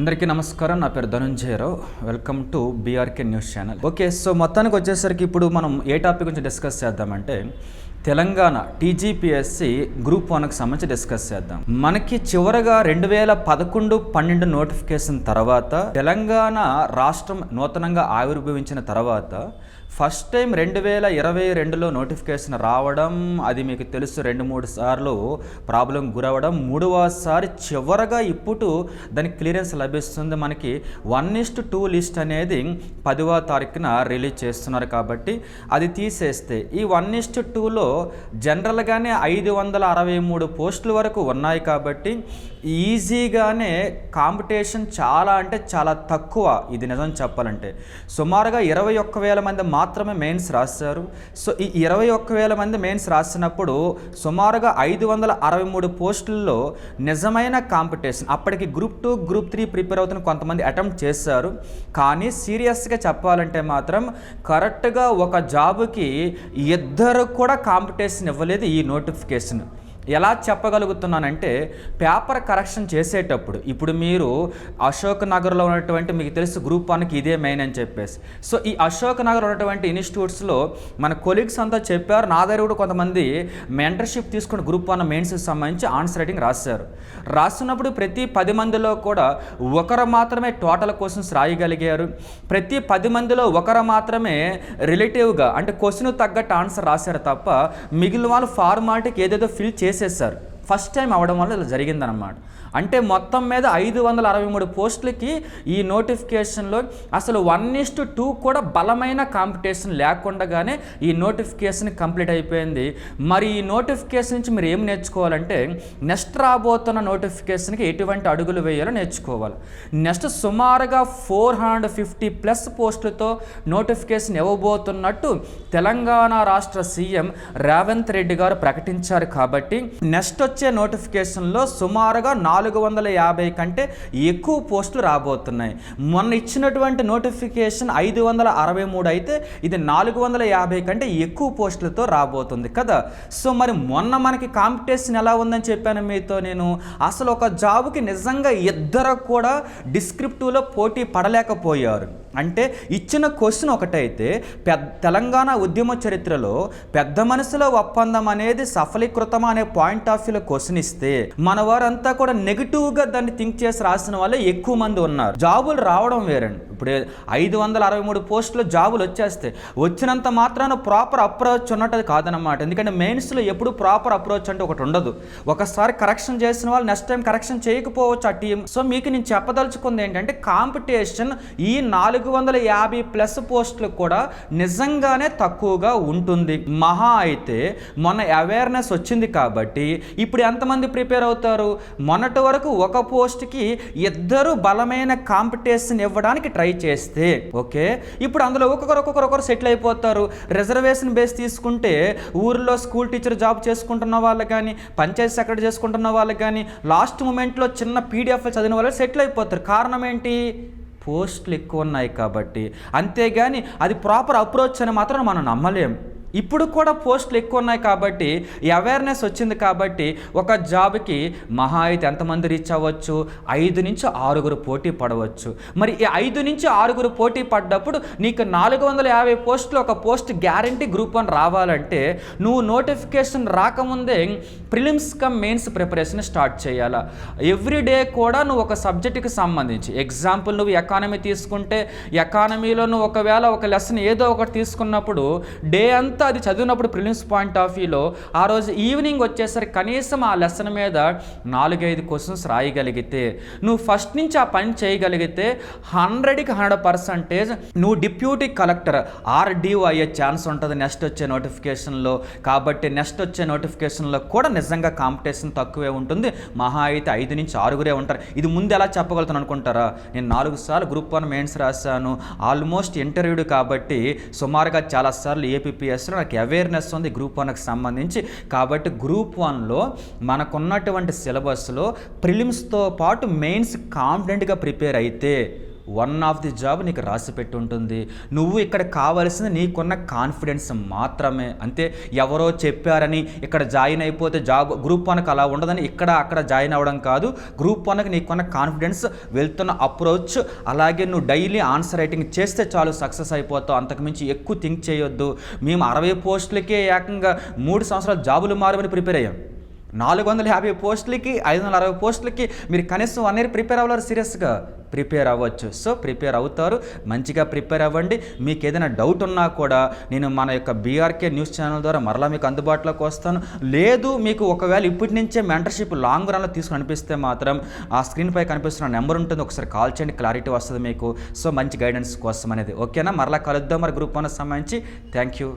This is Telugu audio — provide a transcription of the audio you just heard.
అందరికీ నమస్కారం. నా పేరు Dhanunjayarao. Welcome to BRK news channel okay so మొత్తానికి వచ్చేసరికి ఇప్పుడు మనం ఏ టాపిక్ గురించి డిస్కస్ చేద్దామంటే తెలంగాణ టీజీపీఎస్సి గ్రూప్ వన్కి సంబంధించి డిస్కస్ చేద్దాం. మనకి చివరగా రెండు వేల పదకొండు పన్నెండు నోటిఫికేషన్ తర్వాత తెలంగాణ రాష్ట్రం నూతనంగా ఆవిర్భవించిన తర్వాత ఫస్ట్ టైం రెండు వేల ఇరవై రెండులో నోటిఫికేషన్ రావడం అది మీకు తెలుసు రెండు మూడు సార్లు ప్రాబ్లం గురవడం మూడవసారి చివరగా ఇప్పుడు దానికి క్లియరెన్స్ లభిస్తుంది. మనకి వన్ ఇస్ట్ టూ లిస్ట్ అనేది పదవ తారీఖున రిలీజ్ చేస్తున్నారు కాబట్టి అది తీసేస్తే ఈ వన్ ఇస్ట్ టూలో జనరల్గానే ఐదు వందల అరవై మూడు పోస్టుల వరకు ఉన్నాయి కాబట్టి ఈజీగానే కాంపిటీషన్ చాలా అంటే చాలా తక్కువ. ఇది నిజం చెప్పాలంటే. సుమారుగా ఇరవై ఒక్క వేల మంది మాత్రమే మెయిన్స్ రాశారు. సో ఈ ఇరవై ఒక్క వేల మంది మెయిన్స్ రాసినప్పుడు సుమారుగా ఐదు వందల అరవై మూడు పోస్టుల్లో నిజమైన కాంపిటీషన్. అప్పటికి group two group three prepare అవుతున్న కొంతమంది అటెంప్ట్ చేశారు. కానీ సీరియస్గా చెప్పాలంటే మాత్రం కరెక్ట్గా ఒక జాబ్కి ఇద్దరు కూడా కాంపిటీషన్ ఇవ్వలేదు ఈ నోటిఫికేషన్. ఎలా చెప్పగలుగుతున్నానంటే పేపర్ కరెక్షన్ చేసేటప్పుడు ఇప్పుడు మీరు అశోక్ నగర్లో ఉన్నటువంటి మీకు తెలుసు గ్రూప్ వన్కి ఇదే మెయిన్ అని చెప్పేసి. సో ఈ అశోక్ నగర్ ఉన్నటువంటి ఇన్స్టిట్యూట్స్లో మన కొలీగ్స్ అంతా చెప్పారు. నా దగ్గర కూడా కొంతమంది మెంటర్షిప్ తీసుకుని గ్రూప్ వన్ మెయిన్స్కి సంబంధించి ఆన్సర్ రైటింగ్ రాశారు. రాస్తున్నప్పుడు ప్రతి పది మందిలో కూడా ఒకరు మాత్రమే టోటల్ క్వశ్చన్స్ రాయగలిగారు. ప్రతి పది మందిలో ఒకరు మాత్రమే రిలేటివ్గా అంటే క్వశ్చన్ తగ్గట్టు ఆన్సర్ రాశారు తప్ప మిగిలిన వాళ్ళు ఫార్మాలిటీకి ఏదేదో ఫిల్ చేసేసారు ఫస్ట్ టైం అవడం వల్ల ఇలా జరిగిందనమాట అంటే మొత్తం మీద ఐదు వందల అరవై మూడు పోస్టులకి ఈ నోటిఫికేషన్లో అసలు వన్ ఇస్టు టూ కూడా బలమైన కాంపిటీషన్ లేకుండానే ఈ నోటిఫికేషన్ కంప్లీట్ అయిపోయింది. మరి ఈ నోటిఫికేషన్ నుంచి మీరు ఏం నేర్చుకోవాలంటే నెక్స్ట్ రాబోతున్న నోటిఫికేషన్కి ఎటువంటి అడుగులు వేయాలో నేర్చుకోవాలి. నెక్స్ట్ సుమారుగా ఫోర్ హండ్రెడ్ ఫిఫ్టీ ప్లస్ పోస్టులతో నోటిఫికేషన్ ఇవ్వబోతున్నట్టు తెలంగాణ రాష్ట్ర సీఎం రేవంత్ రెడ్డి గారు ప్రకటించారు కాబట్టి నెక్స్ట్ వచ్చే నోటిఫికేషన్లో సుమారుగా నాలుగు నాలుగు వందల యాభై కంటే ఎక్కువ పోస్టులు రాబోతున్నాయి. మొన్న ఇచ్చినటువంటి నోటిఫికేషన్ ఐదు వందల అరవై మూడు అయితే ఇది నాలుగు వందల యాభై కంటే ఎక్కువ పోస్టులతో రాబోతుంది కదా. సో మరి మొన్న మనకి కాంపిటీషన్ ఎలా ఉందని చెప్పాను మీతో నేను. అసలు ఒక జాబ్కి నిజంగా ఇద్దరు కూడా డిస్క్రిప్టివ్లో పోటీ పడలేకపోయారు. అంటే ఇచ్చిన క్వశ్చన్ ఒకటైతే పెద్ద తెలంగాణ ఉద్యమ చరిత్రలో పెద్ద మనసులో ఒప్పందం అనేది సఫలీకృతం అనే పాయింట్ ఆఫ్ వ్యూలో క్వశ్చన్ ఇస్తే మన వారంతా కూడా నెగిటివ్గా దాన్ని థింక్ చేసి రాసిన వాళ్ళే ఎక్కువ మంది ఉన్నారు. జాబులు రావడం వేరండి. ఇప్పుడు ఐదు వందల అరవై మూడు పోస్టులు జాబులు వచ్చేస్తే వచ్చినంత మాత్రాన ప్రాపర్ అప్రోచ్ ఉన్నట్టు కాదనమాట ఎందుకంటే మెయిన్స్లో ఎప్పుడు ప్రాపర్ అప్రోచ్ అంటే ఒకటి ఉండదు. ఒకసారి కరెక్షన్ చేసిన వాళ్ళు నెక్స్ట్ టైం కరెక్షన్ చేయకపోవచ్చు ఆ టీం సో మీకు నేను చెప్పదలుచుకుంది ఏంటంటే కాంపిటీషన్ ఈ నాలుగు వందల యాభై ప్లస్ పోస్టులు కూడా నిజంగానే తక్కువగా ఉంటుంది. మహా అయితే మొన్న అవేర్నెస్ వచ్చింది కాబట్టి ఇప్పుడు ఎంతమంది ప్రిపేర్ అవుతారు? మొన్నటి వరకు ఒక పోస్ట్కి ఇద్దరు బలమైన కాంపిటీషన్ ఇవ్వడానికి ట్రై చేస్తే ఓకే? ఇప్పుడు అందులో ఒక్కొక్కరు ఒక్కొక్కరు ఒకరు సెటిల్ అయిపోతారు. రిజర్వేషన్ బేస్ తీసుకుంటే ఊర్లో స్కూల్ టీచర్ జాబ్ చేసుకుంటున్న వాళ్ళు కానీ పంచాయతీ సెక్రటరీ చేసుకుంటున్న వాళ్ళు కానీ లాస్ట్ మూమెంట్లో చిన్న పీడిఎఫ్ చదివిన వాళ్ళు సెటిల్ అయిపోతారు. కారణం ఏంటి? పోస్టులు ఎక్కువ ఉన్నాయి కాబట్టి అంతేగాని అది ప్రాపర్ అప్రోచ్ అని మాత్రం మనం నమ్మలేం. ఇప్పుడు కూడా పోస్టులు ఎక్కువ ఉన్నాయి కాబట్టి అవేర్నెస్ వచ్చింది కాబట్టి ఒక జాబ్కి మహా అయితే ఎంతమంది రీచ్ అవ్వచ్చు? ఐదు నుంచి ఆరుగురు పోటీ పడవచ్చు. మరి ఈ ఐదు నుంచి ఆరుగురు పోటీ పడ్డప్పుడు నీకు నాలుగు వందల యాభై పోస్టులు ఒక పోస్ట్ గ్యారంటీ గ్రూప్ వన్ రావాలంటే నువ్వు నోటిఫికేషన్ రాకముందే prelims cum mains preparation start చేయాలా. ఎవ్రీ డే కూడా నువ్వు ఒక సబ్జెక్టుకి సంబంధించి ఎగ్జాంపుల్ నువ్వు ఎకానమీ తీసుకుంటే ఎకానమీలో నువ్వు ఒకవేళ ఒక లెసన్ ఏదో ఒకటి తీసుకున్నప్పుడు డే అంతా అది చదివినప్పుడు ప్రిలిమ్స్ పాయింట్ ఆఫ్ వ్యూలో ఆ రోజు ఈవినింగ్ వచ్చేసరికి కనీసం ఆ లెసన్ మీద నాలుగైదు క్వశ్చన్స్ రాయగలిగితే నువ్వు ఫస్ట్ నుంచి ఆ పని చేయగలిగితే హండ్రెడ్కి హండ్రెడ్ పర్సంటేజ్ నువ్వు డిప్యూటీ కలెక్టర్ ఆర్డీఓ అయ్యే ఛాన్స్ ఉంటుంది నెక్స్ట్ వచ్చే నోటిఫికేషన్లో. కాబట్టి నెక్స్ట్ వచ్చే నోటిఫికేషన్లో కూడా నిజంగా కాంపిటీషన్ తక్కువే ఉంటుంది. మహా అయితే ఐదు నుంచి ఆరుగురే ఉంటారు. ఇది ముందు ఎలా చెప్పగలుగుతాను అనుకుంటారా? నేను నాలుగు సార్లు గ్రూప్ వన్ మెయిన్స్ రాశాను. ఆల్మోస్ట్ ఇంటర్వ్యూడ్ కాబట్టి సుమారుగా చాలాసార్లు ఏపీపీఎస్లో నాకు అవేర్నెస్ ఉంది గ్రూప్ వన్కి సంబంధించి. కాబట్టి గ్రూప్ వన్లో మనకున్నటువంటి సిలబస్లో ప్రిలిమ్స్తో పాటు మెయిన్స్ కాన్ఫిడెంట్గా ప్రిపేర్ అయితే వన్ ఆఫ్ ది జాబ్ నీకు రాసి పెట్టి ఉంటుంది నువ్వు ఇక్కడ కావాల్సింది నీకున్న కాన్ఫిడెన్స్ మాత్రమే. అంతే ఎవరో చెప్పారని ఇక్కడ జాయిన్ అయిపోతే జాబ్ గ్రూప్ వన్కి అలా ఉండదని ఇక్కడ అక్కడ జాయిన్ అవ్వడం కాదు. గ్రూప్ వన్కి నీకున్న కాన్ఫిడెన్స్ వెళ్తున్న అప్రోచ్ అలాగే నువ్వు డైలీ ఆన్సర్ రైటింగ్ చేస్తే చాలు సక్సెస్ అయిపోతావు. అంతకుమించి ఎక్కువ థింక్ చేయొద్దు. మేము అరవై పోస్టులకే ఏకంగా మూడు సంవత్సరాలు జాబులు మారమని ప్రిపేర్ అయ్యాం. నాలుగు వందల యాభై పోస్టులకి ఐదు వందల అరవై పోస్టులకి మీరు కనీసం వన్ ఇయర్ ప్రిపేర్ అవ్వాలి సీరియస్గా. ప్రిపేర్ అవ్వచ్చు. సో ప్రిపేర్ అవుతారు. మంచిగా ప్రిపేర్ అవ్వండి. మీకు ఏదైనా డౌట్ ఉన్నా కూడా నేను మన యొక్క బీఆర్కే న్యూస్ ఛానల్ ద్వారా మరలా మీకు అందుబాటులోకి వస్తాను. లేదు మీకు ఒకవేళ ఇప్పటి నుంచే మెంటర్షిప్ లాంగ్ రన్లో తీసుకుని అనిపిస్తే మాత్రం ఆ స్క్రీన్పై కనిపిస్తున్న నెంబర్ ఉంటుంది. ఒకసారి కాల్ చేయండి. క్లారిటీ వస్తుంది మీకు. సో మంచి గైడెన్స్ కోసం అనేది. ఓకేనా? మరలా కలుద్దాం. మరి గ్రూప్ వన్ సంబంధించి. Thank you.